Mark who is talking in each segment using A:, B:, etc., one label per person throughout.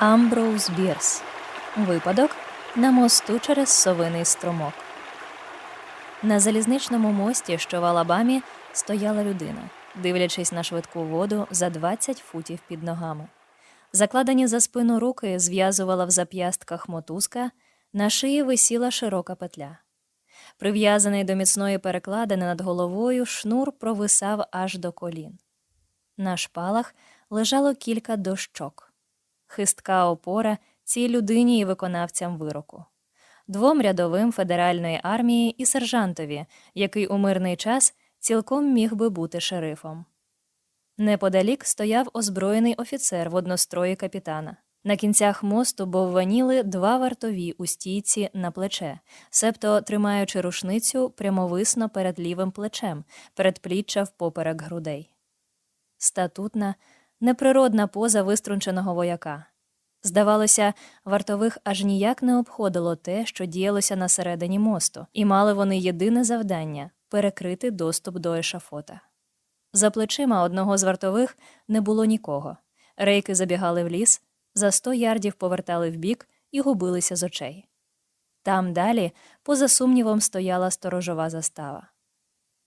A: Амброуз Бірс. Випадок на мосту через совиний струмок. На залізничному мості, що в Алабамі, стояла людина, дивлячись на швидку воду за 20 футів під ногами. Закладені за спину руки зв'язувала в зап'ястках мотузка, на шиї висіла широка петля. Прив'язаний до міцної перекладини над головою, шнур провисав аж до колін. На шпалах лежало кілька дощок. Хистка опора цій людині і виконавцям вироку. Двом рядовим федеральної армії і сержантові, який у мирний час цілком міг би бути шерифом. Неподалік стояв озброєний офіцер в однострої капітана. На кінцях мосту бовваніли два вартові у стійці на плече, себто тримаючи рушницю прямовисно перед лівим плечем, передпліччя впоперек грудей. Статутна, неприродна поза виструнченого вояка. Здавалося, вартових аж ніяк не обходило те, що діялося на середині мосту, і мали вони єдине завдання перекрити доступ до ешафота. За плечима одного з вартових не було нікого. Рейки забігали в ліс, за сто ярдів повертали вбік і губилися з очей. Там далі, поза сумнівом, стояла сторожова застава.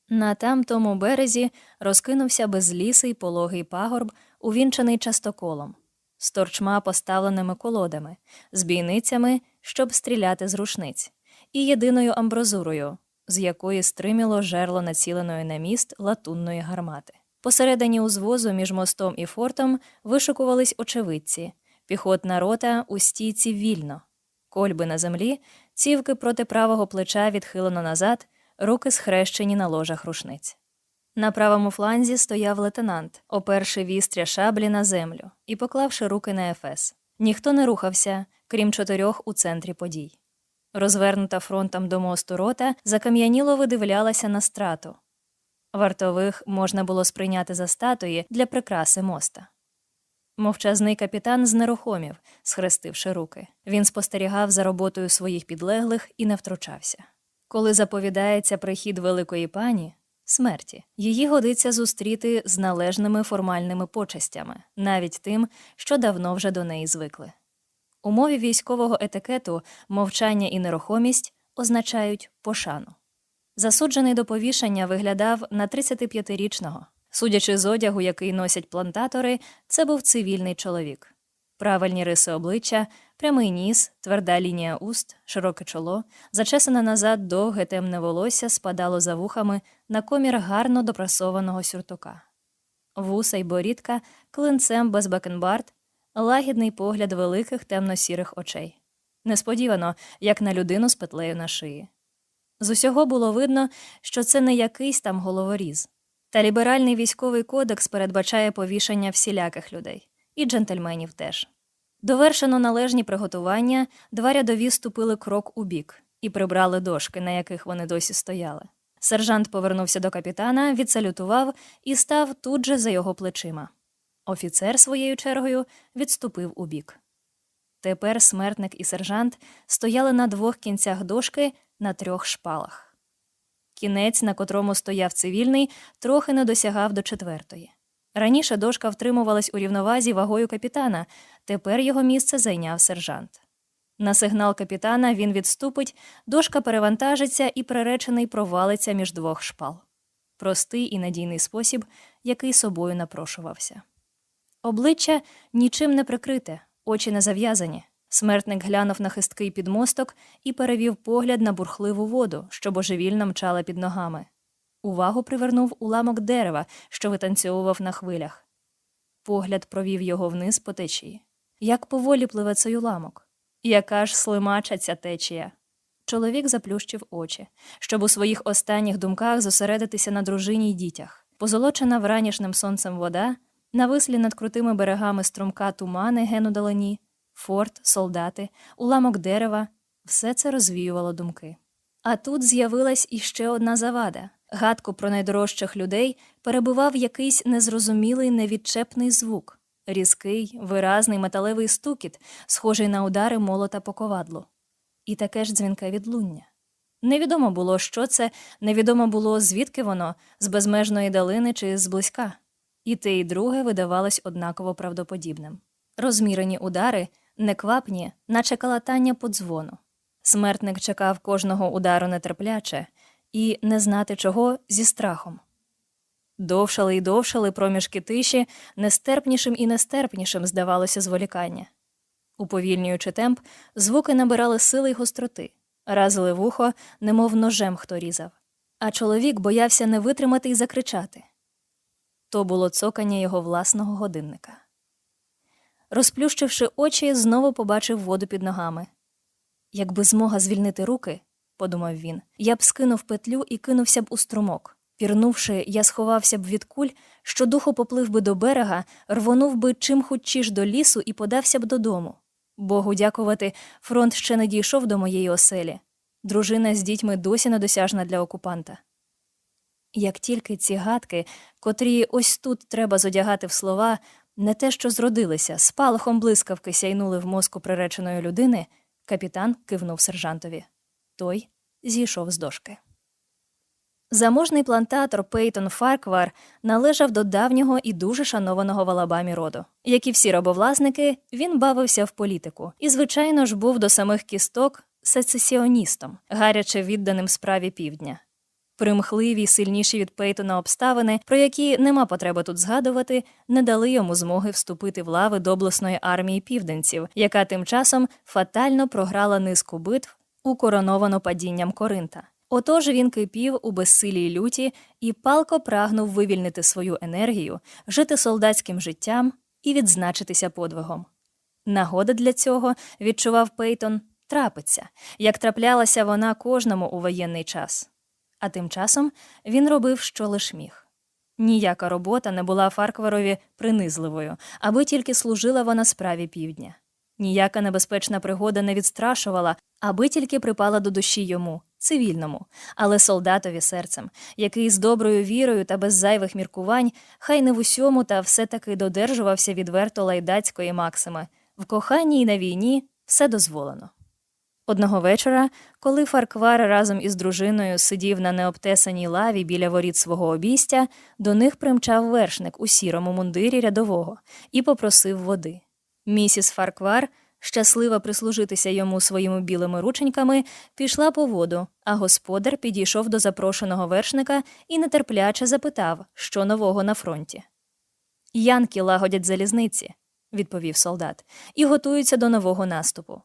A: На тамтому березі розкинувся безлісий пологий пагорб, увінчений частоколом, з торчма поставленими колодами, з бійницями, щоб стріляти з рушниць, і єдиною амбразурою, з якої стриміло жерло націленої на міст латунної гармати. Посередині узвозу між мостом і фортом вишикувались очевидці, піхотна рота у стійці вільно, кольби на землі, цівки проти правого плеча відхилено назад, руки схрещені на ложах рушниць. На правому фланзі стояв лейтенант, оперши вістря шаблі на землю і поклавши руки на ефес. Ніхто не рухався, крім чотирьох у центрі подій. Розвернута фронтом до мосту рота, закам'яніло видивлялася на страту. Вартових можна було сприйняти за статуї для прикраси моста. Мовчазний капітан знерухомів, схрестивши руки. Він спостерігав за роботою своїх підлеглих і не втручався. Коли заповідається прихід великої пані, смерті, її годиться зустріти з належними формальними почестями, навіть тим, що давно вже до неї звикли. У мові військового етикету мовчання і нерухомість означають пошану. Засуджений до повішання виглядав на 35-річного. Судячи з одягу, який носять плантатори, це був цивільний чоловік. Правильні риси обличчя, прямий ніс, тверда лінія уст, широке чоло, зачесане назад довге темне волосся спадало за вухами на комір гарно допрасованого сюртука. Вуса й борідка клинцем без бакенбард, лагідний погляд великих темно-сірих очей. Несподівано, як на людину з петлею на шиї. З усього було видно, що це не якийсь там головоріз. Та ліберальний військовий кодекс передбачає повішання всіляких людей, і джентльменів теж. Довершено належні приготування, два рядові ступили крок у бік і прибрали дошки, на яких вони досі стояли. Сержант повернувся до капітана, відсалютував і став тут же за його плечима. Офіцер своєю чергою відступив у бік. Тепер смертник і сержант стояли на двох кінцях дошки на трьох шпалах. Кінець, на котрому стояв цивільний, трохи не досягав до четвертої. Раніше дошка втримувалась у рівновазі вагою капітана, тепер його місце зайняв сержант. На сигнал капітана він відступить, дошка перевантажиться і приречений провалиться між двох шпал. Простий і надійний спосіб, який собою напрошувався. Обличчя нічим не прикрите, очі не зав'язані. Смертник глянув на хисткий підмосток і перевів погляд на бурхливу воду, що божевільно мчала під ногами. Увагу привернув уламок дерева, що витанцьовував на хвилях. Погляд провів його вниз по течії. Як поволі пливе цей уламок? Яка ж слимача ця течія? Чоловік заплющив очі, щоб у своїх останніх думках зосередитися на дружині й дітях. Позолочена вранішним сонцем вода, навислі над крутими берегами струмка тумани ген у далині, форт, солдати, уламок дерева все це розвіювало думки. А тут з'явилась іще одна завада. Гадку про найдорожчих людей перебував якийсь незрозумілий невідчепний звук, різкий, виразний металевий стукіт, схожий на удари молота по ковадлу. І таке ж дзвінке відлуння. Невідомо було, що це, невідомо було, звідки воно, з безмежної далини чи зблизька. І те, і друге видавалось однаково правдоподібним. Розмірені удари, неквапні, наче калатання по дзвону. Смертник чекав кожного удару нетерпляче і не знати чого зі страхом. Довшали й довшали проміжки тиші, нестерпнішим і нестерпнішим здавалося зволікання. Уповільнюючи темп, звуки набирали сили й гостроти, разили вухо, немов ножем хто різав. А чоловік боявся не витримати й закричати. То було цокання його власного годинника. Розплющивши очі, знову побачив воду під ногами. Якби змога звільнити руки, подумав він, я б скинув петлю і кинувся б у струмок. Пірнувши, я сховався б від куль, що духо поплив би до берега, рвонув би чим хутчіш до лісу і подався б додому. Богу дякувати, фронт ще не дійшов до моєї оселі. Дружина з дітьми досі недосяжна для окупанта. Як тільки ці гадки, котрі ось тут треба зодягати в слова, не те, що зродилися, спалахом блискавки сяйнули в мозку приреченої людини, капітан кивнув сержантові. Той зійшов з дошки. Заможний плантатор Пейтон Фарквар належав до давнього і дуже шанованого в Алабамі роду. Як і всі рабовласники, він бавився в політику і, звичайно ж, був до самих кісток сецесіоністом, гаряче відданим справі півдня. Примхливі сильніші від Пейтона обставини, про які нема потреби тут згадувати, не дали йому змоги вступити в лави доблесної армії південців, яка тим часом фатально програла низку битв, укороновано падінням Коринта. Отож він кипів у безсилій люті і палко прагнув вивільнити свою енергію, жити солдатським життям і відзначитися подвигом. Нагода для цього, відчував Пейтон, трапиться, як траплялася вона кожному у воєнний час. А тим часом він робив, що лиш міг. Ніяка робота не була Фаркварові принизливою, аби тільки служила вона справі півдня. Ніяка небезпечна пригода не відстрашувала, аби тільки припала до душі йому, цивільному, але солдатові серцем, який з доброю вірою та без зайвих міркувань, хай не в усьому та все таки додержувався відверто лайдацької максими в коханні й на війні все дозволено. Одного вечора, коли Фарквар разом із дружиною сидів на необтесаній лаві біля воріт свого обійстя, до них примчав вершник у сірому мундирі рядового і попросив води. Місіс Фарквар, щаслива прислужитися йому своїми білими рученьками, пішла по воду, а господар підійшов до запрошеного вершника і нетерпляче запитав, що нового на фронті. Янки лагодять залізниці, відповів солдат, і готуються до нового наступу.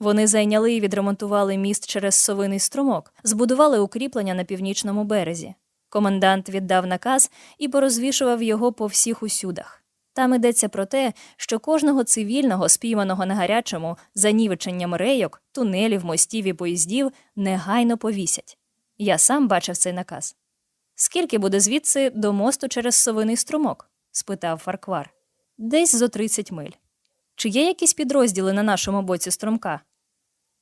A: Вони зайняли і відремонтували міст через совиний струмок, збудували укріплення на північному березі. Комендант віддав наказ і порозвішував його по всіх усюдах. Там йдеться про те, що кожного цивільного, спійманого на гарячому, за нівеченням рейок, тунелів, мостів і поїздів, негайно повісять. Я сам бачив цей наказ. Скільки буде звідси до мосту через совиний струмок? спитав Фарквар. Десь зо 30 миль. Чи є якісь підрозділи на нашому боці струмка?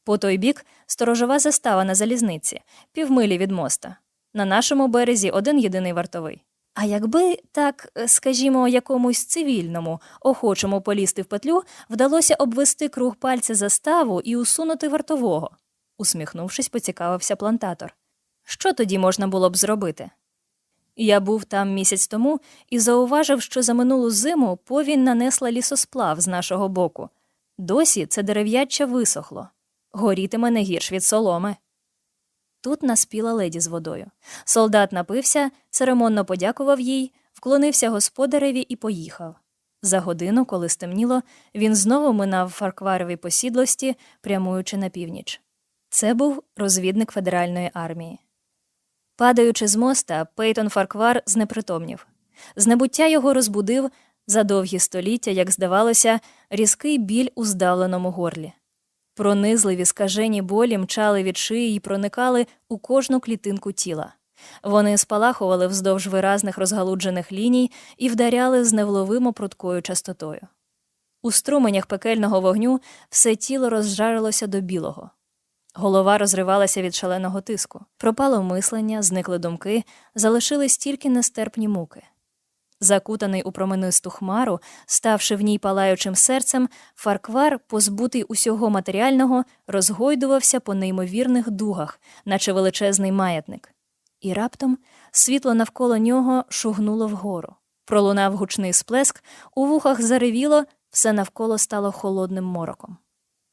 A: По той бік сторожова застава на залізниці, півмилі від моста. На нашому березі один єдиний вартовий. А якби так, е, скажімо, якомусь цивільному, охочому полізти в петлю, вдалося обвести круг пальця заставу і усунути вартового, усміхнувшись, поцікавився плантатор. Що тоді можна було б зробити? Я був там місяць тому і зауважив, що за минулу зиму повінь нанесла лісосплав з нашого боку. Досі це дерев'яче висохло, горітиме не гірш від соломи. Тут наспіла леді з водою. Солдат напився, церемонно подякував їй, вклонився господареві і поїхав. За годину, коли стемніло, він знову минав фаркварові посідлості, прямуючи на північ. Це був розвідник федеральної армії. Падаючи з моста, Пейтон Фарквар знепритомнів. Знебуття його розбудив за довгі століття, як здавалося, різкий біль у здавленому горлі. Пронизливі скажені болі мчали від шиї і проникали у кожну клітинку тіла. Вони спалахували вздовж виразних розгалуджених ліній і вдаряли з невловимо пруткою частотою. У струменях пекельного вогню все тіло розжарилося до білого. Голова розривалася від шаленого тиску. Пропало мислення, зникли думки, залишились тільки нестерпні муки. Закутаний у променисту хмару, ставши в ній палаючим серцем, Фарквар, позбутий усього матеріального, розгойдувався по неймовірних дугах, наче величезний маятник. І раптом світло навколо нього шугнуло вгору. Пролунав гучний сплеск, у вухах заревіло, все навколо стало холодним мороком.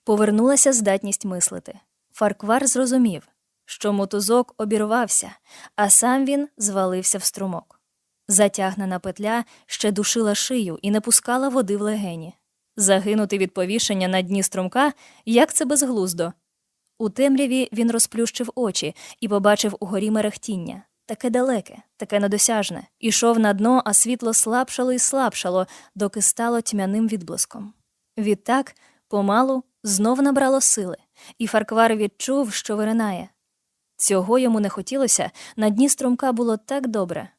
A: Повернулася здатність мислити. Фарквар зрозумів, що мотузок обірвався, а сам він звалився в струмок. Затягнена петля ще душила шию і не пускала води в легені. Загинути від повішення на дні струмка як це безглуздо. У темряві він розплющив очі і побачив угорі мерехтіння. Таке далеке, таке недосяжне. Ішов на дно, а світло слабшало і слабшало, доки стало тьмяним відблиском. Відтак, помалу, знов набрало сили, і Фарквар відчув, що виринає. Цього йому не хотілося, на дні струмка було так добре.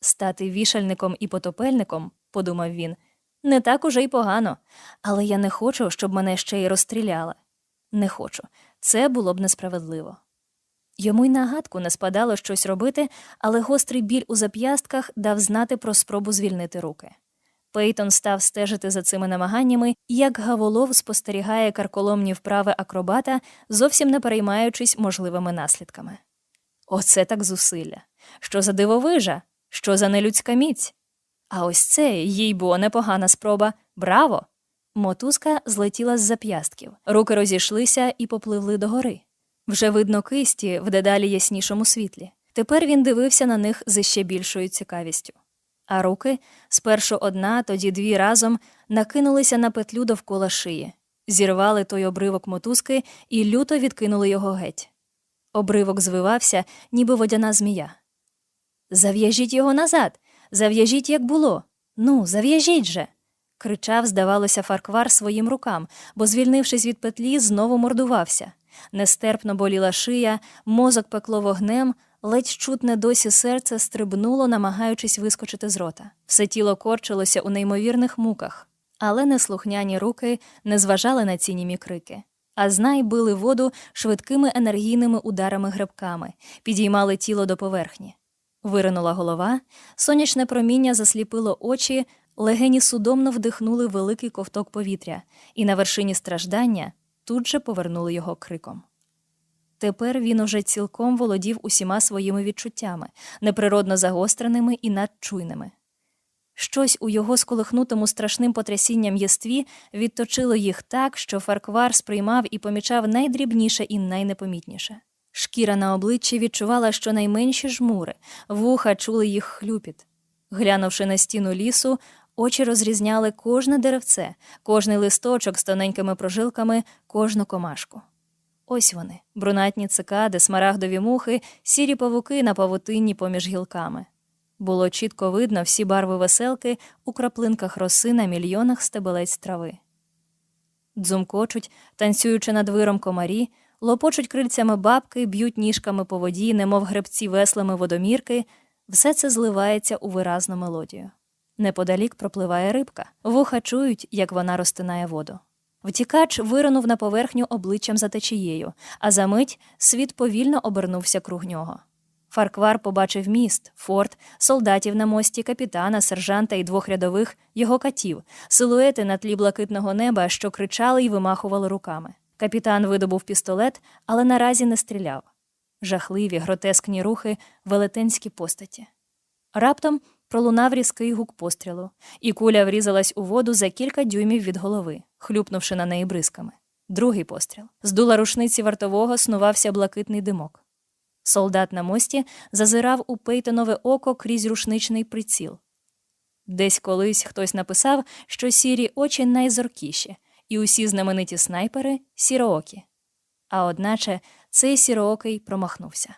A: Стати вішальником і потопельником, подумав він, не так уже й погано, але я не хочу, щоб мене ще й розстріляли. Не хочу. Це було б несправедливо. Йому й на гадку не спадало щось робити, але гострий біль у зап'ястках дав знати про спробу звільнити руки. Пейтон став стежити за цими намаганнями, як гаволов спостерігає карколомні вправи акробата, зовсім не переймаючись можливими наслідками. Оце так зусилля. Що за дивовижа, що за нелюдська міць. А ось це, їй бо, непогана спроба. Браво! Мотузка злетіла з зап'ястків, руки розійшлися і попливли догори. Вже видно кисті в дедалі яснішому світлі. Тепер він дивився на них з ще більшою цікавістю. А руки, спершу одна, тоді дві разом, накинулися на петлю довкола шиї, зірвали той обривок мотузки і люто відкинули його геть. Обривок звивався, ніби водяна змія. Зав'яжіть його назад, зав'яжіть, як було. Ну, зав'яжіть же. кричав, здавалося, Фарквар своїм рукам, бо, звільнившись від петлі, знову мордувався. Нестерпно боліла шия, мозок пекло вогнем, ледь чутне досі серце стрибнуло, намагаючись вискочити з рота. Все тіло корчилося у неймовірних муках, але неслухняні руки не зважали на ці німі крики. А знай били воду швидкими енергійними ударами грибками, підіймали тіло до поверхні. Виринула голова, сонячне проміння засліпило очі, легені судомно вдихнули великий ковток повітря, і на вершині страждання тут же повернули його криком. Тепер він уже цілком володів усіма своїми відчуттями, неприродно загостреними і надчуйними. Щось у його сколихнутому страшним потрясінням єстві відточило їх так, що Фарквар сприймав і помічав найдрібніше і найнепомітніше. Шкіра на обличчі відчувала щонайменші жмури, вуха чули їх хлюпіт. Глянувши на стіну лісу, очі розрізняли кожне деревце, кожний листочок з тоненькими прожилками, кожну комашку. Ось вони, брунатні цикади, смарагдові мухи, сірі павуки на павутинні поміж гілками. Було чітко видно всі барви веселки у краплинках роси на мільйонах стебелець трави. Дзумкочуть, танцюючи над виром комарі, лопочуть крильцями бабки, б'ють ніжками по воді, немов гребці веслами водомірки, все це зливається у виразну мелодію. Неподалік пропливає рибка, вуха чують, як вона розтинає воду. Втікач виринув на поверхню обличчям за течією, а за мить світ повільно обернувся круг нього. Фарквар побачив міст, форт, солдатів на мості, капітана, сержанта і двох рядових його катів, силуети на тлі блакитного неба, що кричали і вимахували руками. Капітан видобув пістолет, але наразі не стріляв. Жахливі, гротескні рухи, велетенські постаті. Раптом пролунав різкий гук пострілу, і куля врізалась у воду за кілька дюймів від голови, хлюпнувши на неї бризками. Другий постріл. З дула рушниці вартового снувався блакитний димок. Солдат на мості зазирав у Пейтонове око крізь рушничний приціл. Десь колись хтось написав, що сірі очі найзоркіші, і усі знамениті снайпери сіроокі. А одначе цей сіроокий промахнувся.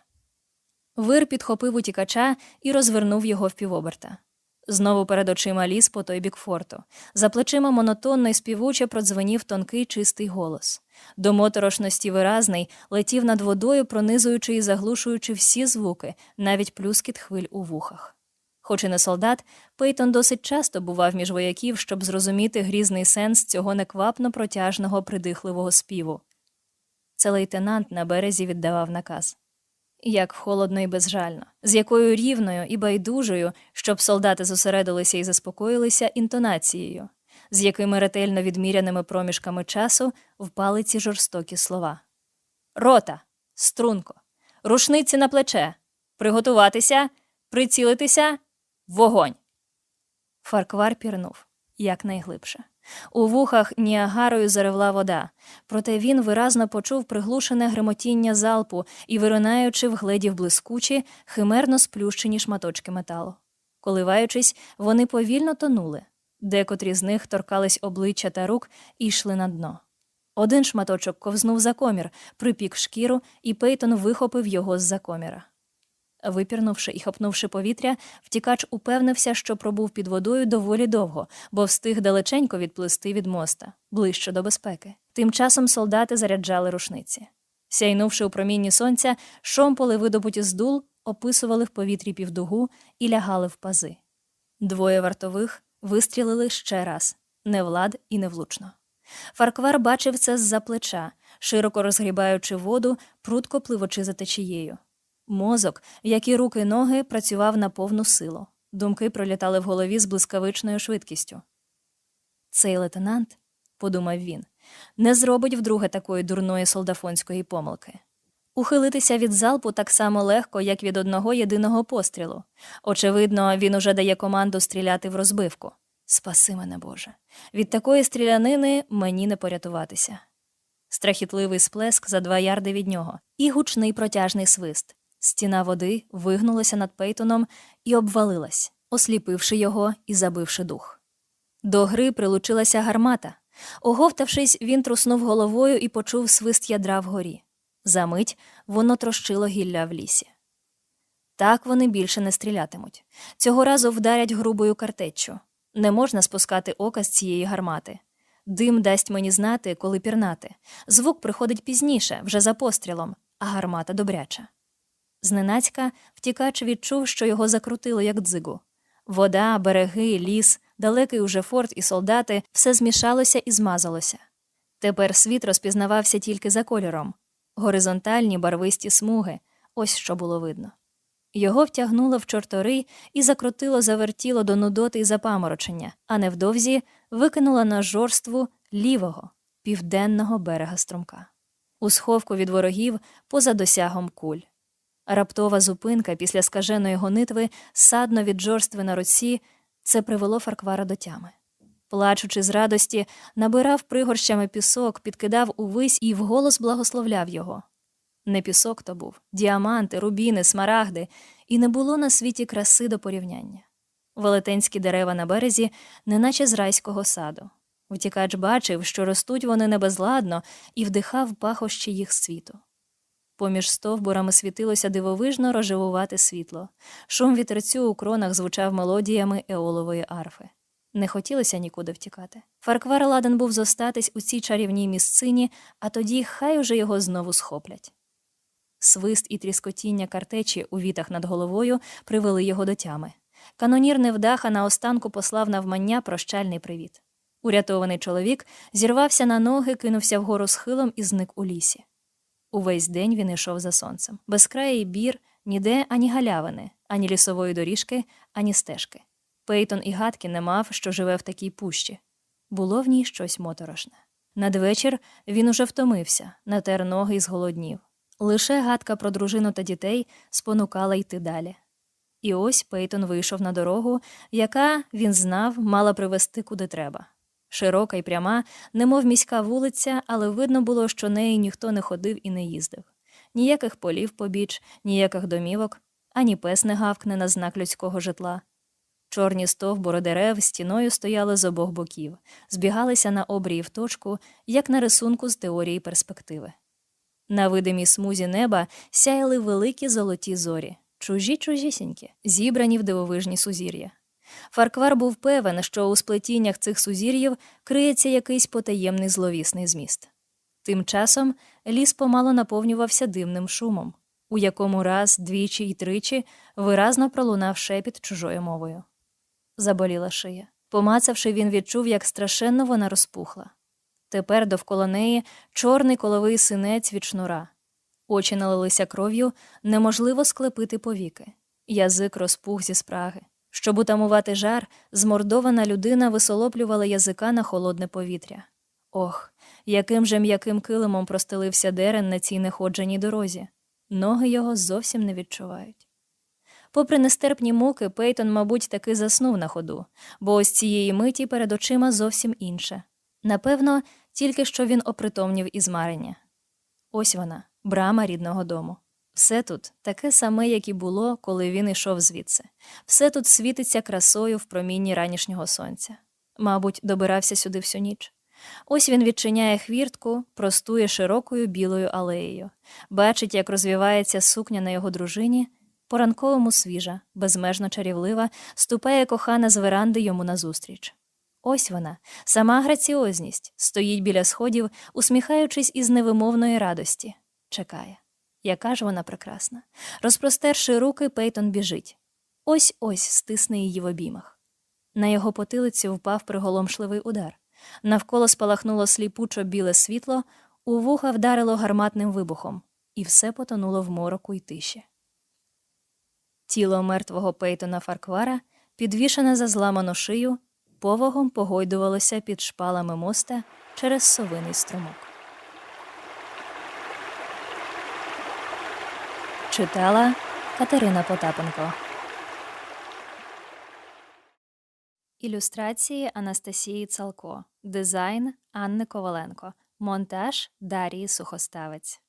A: Вир підхопив утікача і розвернув його впівоберта. Знову перед очима ліс по той бік форту. За плечима монотонно й співуче продзвенів тонкий чистий голос. До моторошності виразний летів над водою, пронизуючи і заглушуючи всі звуки, навіть плюскіт хвиль у вухах. Хоч і не солдат, Пейтон досить часто бував між вояків, щоб зрозуміти грізний сенс цього неквапно протяжного придихливого співу. Це лейтенант на березі віддавав наказ. Як холодно і безжально, з якою рівною і байдужою, щоб солдати зосередилися і заспокоїлися інтонацією, з якими ретельно відміряними проміжками часу впали ці жорстокі слова. Рота, струнко, рушниці на плече, приготуватися, прицілитися, вогонь. Фарквар пірнув якнайглибше. У вухах ніагарою заревла вода, проте він виразно почув приглушене гримотіння залпу і, виринаючи, вгледів блискучі, химерно сплющені шматочки металу. Коливаючись, вони повільно тонули. Декотрі з них торкались обличчя та рук і йшли на дно. Один шматочок ковзнув за комір, припік шкіру, і Пейтон вихопив його з-за коміра. Випірнувши і хапнувши повітря, втікач упевнився, що пробув під водою доволі довго, бо встиг далеченько відплисти від моста, ближче до безпеки. Тим часом солдати заряджали рушниці. Сяйнувши у промінні сонця, шомполи, видобуті з дул, описували в повітрі півдугу і лягали в пази. Двоє вартових вистрілили ще раз невлад і невлучно. Фарквар бачив це з-за плеча, широко розгрібаючи воду, прутко пливочи за течією. Мозок, як і руки ноги, працював на повну силу. Думки пролітали в голові з блискавичною швидкістю. Цей лейтенант, подумав він, не зробить вдруге такої дурної солдафонської помилки. Ухилитися від залпу так само легко, як від одного єдиного пострілу. Очевидно, він уже дає команду стріляти в розбивку. Спаси мене, Боже. Від такої стрілянини мені не порятуватися. Страхітливий сплеск за два ярди від нього і гучний протяжний свист. Стіна води вигнулася над Пейтоном і обвалилась, осліпивши його і забивши дух. До гри прилучилася гармата. Оговтавшись, він труснув головою і почув свист ядра вгорі. Замить воно трощило гілля в лісі. Так вони більше не стрілятимуть. Цього разу вдарять грубою картеччю. Не можна спускати ока з цієї гармати. Дим дасть мені знати, коли пірнати. Звук приходить пізніше, вже за пострілом, а гармата добряча. Зненацька втікач відчув, що його закрутило, як дзигу. Вода, береги, ліс, далекий уже форт і солдати все змішалося і змазалося. Тепер світ розпізнавався тільки за кольором горизонтальні барвисті смуги ось що було видно. Його втягнуло в чорторий і закрутило, завертіло до нудоти й запаморочення, а невдовзі викинуло на жорству лівого, південного берега струмка. У сховку від ворогів поза досягом куль. Раптова зупинка після скаженої гонитви, садно від жорстви на руці, це привело Фарквара до тями. Плачучи з радості, набирав пригорщами пісок, підкидав увись і вголос благословляв його. Не пісок то був, діаманти, рубіни, смарагди, і не було на світі краси до порівняння. Велетенські дерева на березі, неначе з райського саду. Втікач бачив, що ростуть вони не безладно, і вдихав пахощі їх світу. Поміж стовбурами світилося дивовижно рожевувате світло. Шум вітерцю у кронах звучав мелодіями еолової арфи. Не хотілося нікуди втікати. Фарквар ладен був зостатись у цій чарівній місцині, а тоді хай уже його знову схоплять. Свист і тріскотіння картечі у вітах над головою привели його до тями. Канонір невдаха наостанку послав навмання прощальний привіт. Урятований чоловік зірвався на ноги, кинувся вгору схилом і зник у лісі. Увесь день він йшов за сонцем. Безкраїй бір, ніде ані галявини, ані лісової доріжки, ані стежки. Пейтон і гадки не мав, що живе в такій пущі. Було в ній щось моторошне. Надвечір він уже втомився, натер ноги і зголоднів. Лише гадка про дружину та дітей спонукала йти далі. І ось Пейтон вийшов на дорогу, яка, він знав, мала привести куди треба. Широка й пряма, немов міська вулиця, але видно було, що неї ніхто не ходив і не їздив. Ніяких полів побіч, ніяких домівок, ані пес не гавкне на знак людського житла. Чорні стовбури дерев стіною стояли з обох боків, збігалися на обрії в точку, як на рисунку з теорії перспективи. На видимій смузі неба сяяли великі золоті зорі, чужі чужісінькі, зібрані в дивовижні сузір'я. Фарквар був певен, що у сплетіннях цих сузір'їв криється якийсь потаємний зловісний зміст. Тим часом ліс помало наповнювався дивним шумом, у якому раз, двічі й тричі виразно пролунав шепіт чужою мовою. Заболіла шия. Помацавши, він відчув, як страшенно вона розпухла. Тепер довкола неї чорний коловий синець від шнура. Очі налилися кров'ю, неможливо склепити повіки. Язик розпух зі спраги. Щоб утамувати жар, змордована людина висолоплювала язика на холодне повітря. Ох, яким же м'яким килимом простелився дерен на цій неходженій дорозі. Ноги його зовсім не відчувають. Попри нестерпні муки, Пейтон, мабуть, таки заснув на ходу, бо ось цієї миті перед очима зовсім інше. Напевно, тільки що він опритомнів із марення. Ось вона, брама рідного дому. Все тут таке саме, як і було, коли він йшов звідси. Все тут світиться красою в промінні ранішнього сонця. Мабуть, добирався сюди всю ніч. Ось він відчиняє хвіртку, простує широкою білою алеєю, бачить, як розвівається сукня на його дружині, по-ранковому свіжа, безмежно чарівлива, ступає кохана з веранди йому назустріч. Ось вона, сама граціозність, стоїть біля сходів, усміхаючись із невимовної радості. Чекає. Яка ж вона прекрасна. Розпростерши руки, Пейтон біжить. Ось ось стисне її в обіймах. На його потилицю впав приголомшливий удар. Навколо спалахнуло сліпучо біле світло, у вуха вдарило гарматним вибухом, і все потонуло в мороку й тиші. Тіло мертвого Пейтона Фарквара, підвішене за зламану шию, повагом погойдувалося під шпалами моста через совиний струмок. Читала Катерина Потапенко. Ілюстрації Анастасії Цалко. Дизайн Анни Коваленко. Монтаж Дарії Сухоставець.